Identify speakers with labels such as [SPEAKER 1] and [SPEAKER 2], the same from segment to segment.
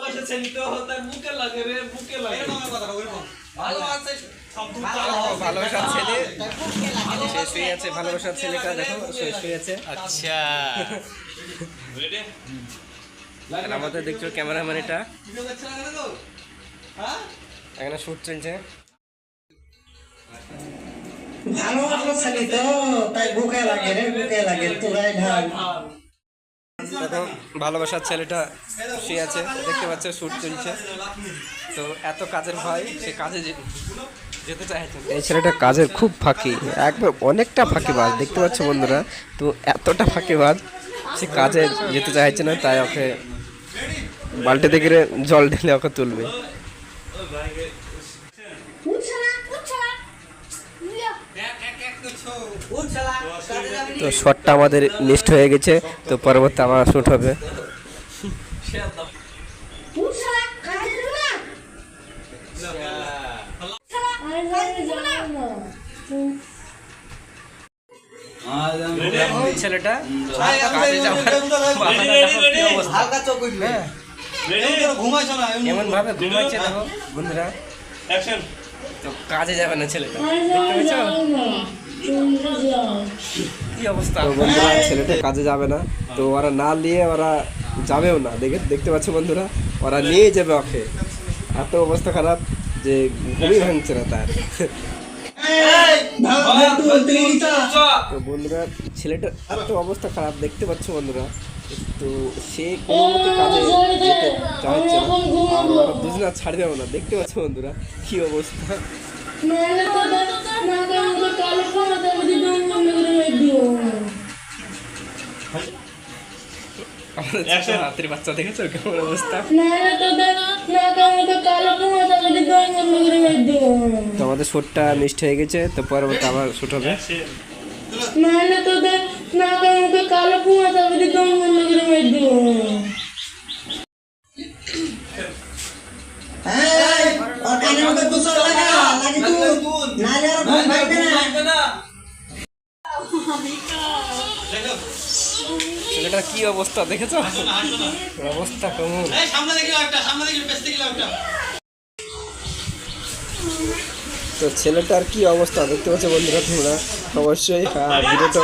[SPEAKER 1] ভালোবাসা তো তার বুকে লাগে রে বুকে লাগে।
[SPEAKER 2] ভালোবাসার ছেলে। সে শুয়ে আছে ভালোবাসার ছেলেটা দেখো সে শুয়ে আছে
[SPEAKER 3] আচ্ছা।
[SPEAKER 2] আমাদের দেখছ ক্যামেরাম্যান এটা এখানে শুট চলছে।
[SPEAKER 4] ভালোবাসা ছেলে তো তাই বুকে লাগে রে বুকে লাগে তোরাই ঢাল
[SPEAKER 2] দেখো, ভালোবাসার ছেলেটা শুয়ে আছে, দেখতে পাচ্ছে শুট চলছে তো এত কাজের ভয়, সে কাজে যেতে চাইছে এই ছেলেটা কাজের খুব ফাঁকি, একবার অনেকটা ফাঁকিবাজ, দেখতে পাচ্ছ বন্ধুরা? তো এতটা ফাঁকিবাজ, সে কাজে যেতে চাইছে না, তাই ওকে বালতিতে গিয়ে জল ঢেলে ওকে তুলবে। তো শটটা আমাদের লিস্ট হয়ে গেছে তো পরবর্তী আমার শুট হবে ছেলেটা। হ্যাঁ, এমন ভাবে দেখো বন্ধুরা তো কাজে যাবে না ছেলেটা দেখতে কি অবস্থা? তো বন্ধুরা ছেলেটা কাজে যাবে না। তো ওরা না নিয়ে ওরা যাবেও না। দেখে দেখতে পাচ্ছ বন্ধুরা ওরা নিয়ে যাবে ওকে। এত অবস্থা খারাপ যে ঘুমই ভাঙছে না তার। তো বন্ধুরা ছেলেটার এত অবস্থা খারাপ দেখতে পাচ্ছ বন্ধুরা? তো সে কোনো মতে কাজে যেতে চাইছে না। আর দুজনে ছাড়বেও না। দেখতে পাচ্ছ বন্ধুরা কি অবস্থা? হাতের বাচ্চা দেখেছ আমাদের শুটটা মিষ্টি হয়ে গেছে তো পরবর্তী আবার শুট হবে।
[SPEAKER 4] না
[SPEAKER 2] ছেলেটার কি অবস্থা দেখেছ? অবস্থা কেমন? তো ছেলেটার কি অবস্থা দেখতে পাচ্ছ বন্ধুরা তোমরা? অবশ্যই হ্যাঁ, ভিডিওটা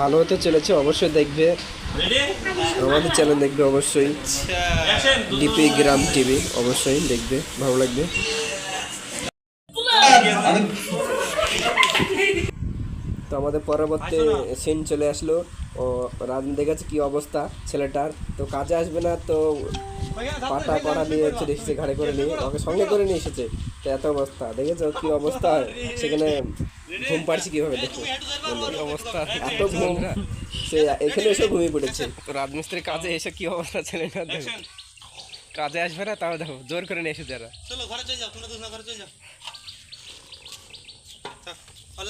[SPEAKER 2] ভালো হতে চলেছে অবশ্যই দেখবে। আমাদের চ্যানেল দেখবে অবশ্যই। ডিপি গ্রাম টিভি অবশ্যই দেখবে ভালো লাগবে। আমাদের পরবর্তী সিন চলে আসলো। ও রাজন দেখেছে কি অবস্থা ছেলেটার। তো কাজে আসবে না তো পাটা কড়া নিয়ে চলে এসেছে ঘাড়ে করে নিয়ে ওকে সঙ্গে করে নিয়ে এসেছে। তো এত অবস্থা দেখেছ কি অবস্থা সেখানে ঘুম পাড়ছে কীভাবে দেখো। অবস্থা। এত ঘুম। সে এখানে এসে ঘুমিয়ে পড়েছে। তো রাজমিস্ত্রির কাজে এসে কি অবস্থা ছেলেটা দেখো। কাজে আসবে না তাও দেখো জোর করে নিয়ে এসেছে যারা
[SPEAKER 5] চলো ঘরে চলে যাও তোমরা দুজনে ঘরে চলে যাও।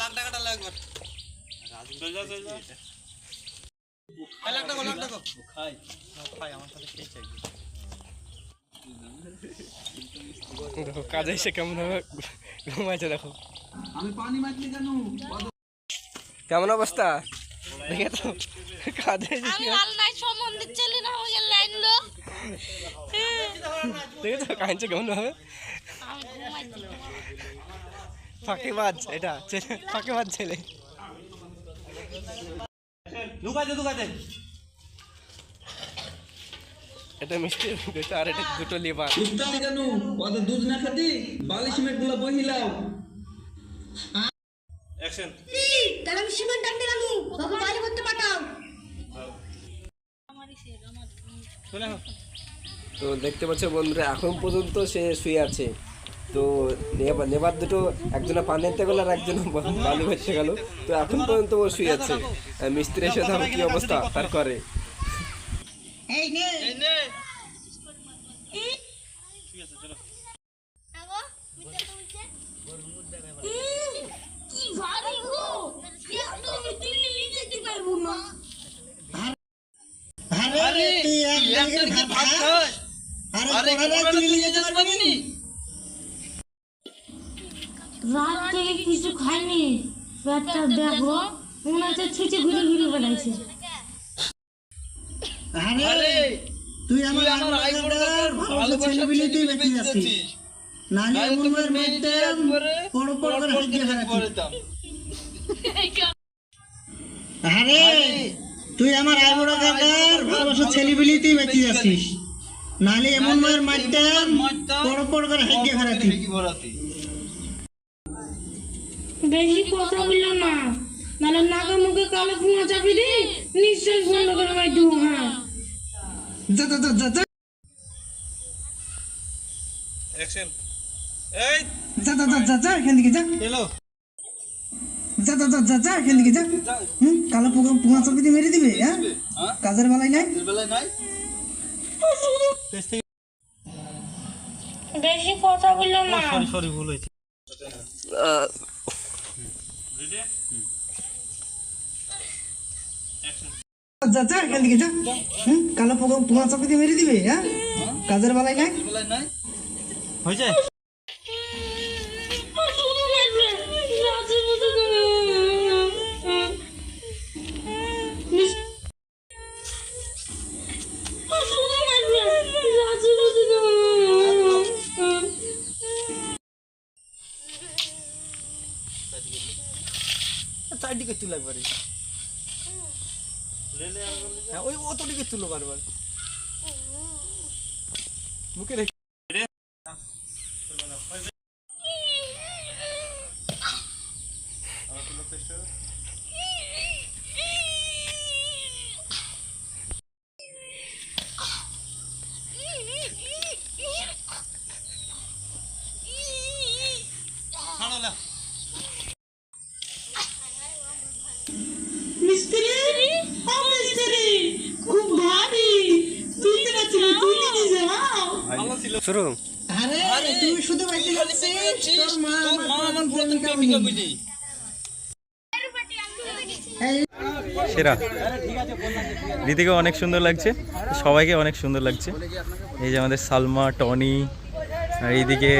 [SPEAKER 5] লাখ টাকাটা লাখ
[SPEAKER 2] কাজে এসে কেমন ভাবে ঘুমাইছে দেখো।
[SPEAKER 5] আমি পানি কেন
[SPEAKER 2] কেমন অবস্থা? দেখে তো
[SPEAKER 6] আমি সম্বন্ধে না হয়ে লাইন লো।
[SPEAKER 2] দেখেছ কাহিনছে কেমন
[SPEAKER 6] হবে? ঘুমাইছি
[SPEAKER 2] ফাঁকিবাজ এটা ছেলে ফাঁকিবাজ ছেলে।
[SPEAKER 5] ঢুকাইতে ঢুকাইতে
[SPEAKER 2] এটা মিষ্টি দুটো আর এটা দুটো
[SPEAKER 7] কেন কত দুধ না খাতি? বালি সিমেন্টগুলো বহিলাও
[SPEAKER 1] অ্যাকশন
[SPEAKER 6] তাহলে আমি সিমেন্ট আনতে গেল বাবা বাড়ি করতে পাঠাও
[SPEAKER 2] তো দেখতে পাচ্ছ বন্ধুরা এখন পর্যন্ত সে শুয়ে আছে। তো নেবার নেবার দুটো একজনে পানি আনতে গেল আর একজন বালু ভরতে গেল। তো এখন পর্যন্ত ও শুয়ে আছে। মিস্ত্রি এসে দেখো কি অবস্থা তার করে।
[SPEAKER 4] আরে তুই এক
[SPEAKER 5] তুই
[SPEAKER 4] জায়গায়
[SPEAKER 5] একটা
[SPEAKER 4] ভাত
[SPEAKER 5] ভাত
[SPEAKER 4] খা
[SPEAKER 5] খাস?
[SPEAKER 4] আরে তুই নিয়ে যেতে পারবি?
[SPEAKER 6] রাত থেকে কিছু খাইনি। পেটটা দেখো মনে হচ্ছে ছুটে ঘুরে ঘুরে বেড়াইছে।
[SPEAKER 4] আরে তুই আমার
[SPEAKER 5] তুই আমার আইফোনটার ভালো
[SPEAKER 4] ছেলেপিলেতেই বেঁচে যাচ্ছিস নাহলে এমন মায়ের মারতে পড় পড় করে আরে তুই আমার আই বড় কাকার ভালোবাসা ছেলেপিলেতেই বেঁচে যাচ্ছিস নাহলে এমন মায়ের মারতে পড় পড় করে হাইকে হারাচ্ছিস
[SPEAKER 6] বেশি কথা বলল না নাহলে নাকে মুখে কালো ফুঁয়া চাপি দি নিশ্চয়ই বন্ধ করে মাই দেবো হ্যাঁ
[SPEAKER 4] যা যা যা যা যা
[SPEAKER 1] অ্যাকশন এই
[SPEAKER 4] যা যা যা যা যা এখান থেকে যা
[SPEAKER 5] এলো
[SPEAKER 4] যা যা যা যা যা এখান থেকে যা হুম কালো পুঙ্গা পুঙ্গা চাপি দিয়ে মেরে দিবে হ্যাঁ কাজের বেলায় নাই
[SPEAKER 5] বেলায় নাই
[SPEAKER 6] বেশি কথা বলল না
[SPEAKER 5] সরি সরি ভুল হয়েছে
[SPEAKER 4] যা যা এখান থেকে যা। হুম? কালো পোকা পোকা চাপি দিয়ে মেরে দিবে হ্যাঁ? কাজের বেলায় নাই?
[SPEAKER 5] বেলায় নাই। হয়েছে? তুলে একবারে হ্যাঁ ওই অতদিকে তুলো বারবার। মুখে রেখে
[SPEAKER 6] মিস্ত্রি ও মিস্ত্রি খুব ভারী তুলতে পারছি না তুই নিয়ে যাও
[SPEAKER 2] শুরু।
[SPEAKER 4] আরে তুই শুধু বেঁচে যাচ্ছিস? তোর মা
[SPEAKER 5] আমার পুরাতন
[SPEAKER 4] প্রেমিকা
[SPEAKER 5] প্রেমিকা
[SPEAKER 4] বুঝি।
[SPEAKER 5] বুঝি
[SPEAKER 3] সেরা। দিদিকে অনেক সুন্দর লাগছে। সবাইকে অনেক সুন্দর লাগছে। এই যে আমাদের সালমা টনি আর এইদিকে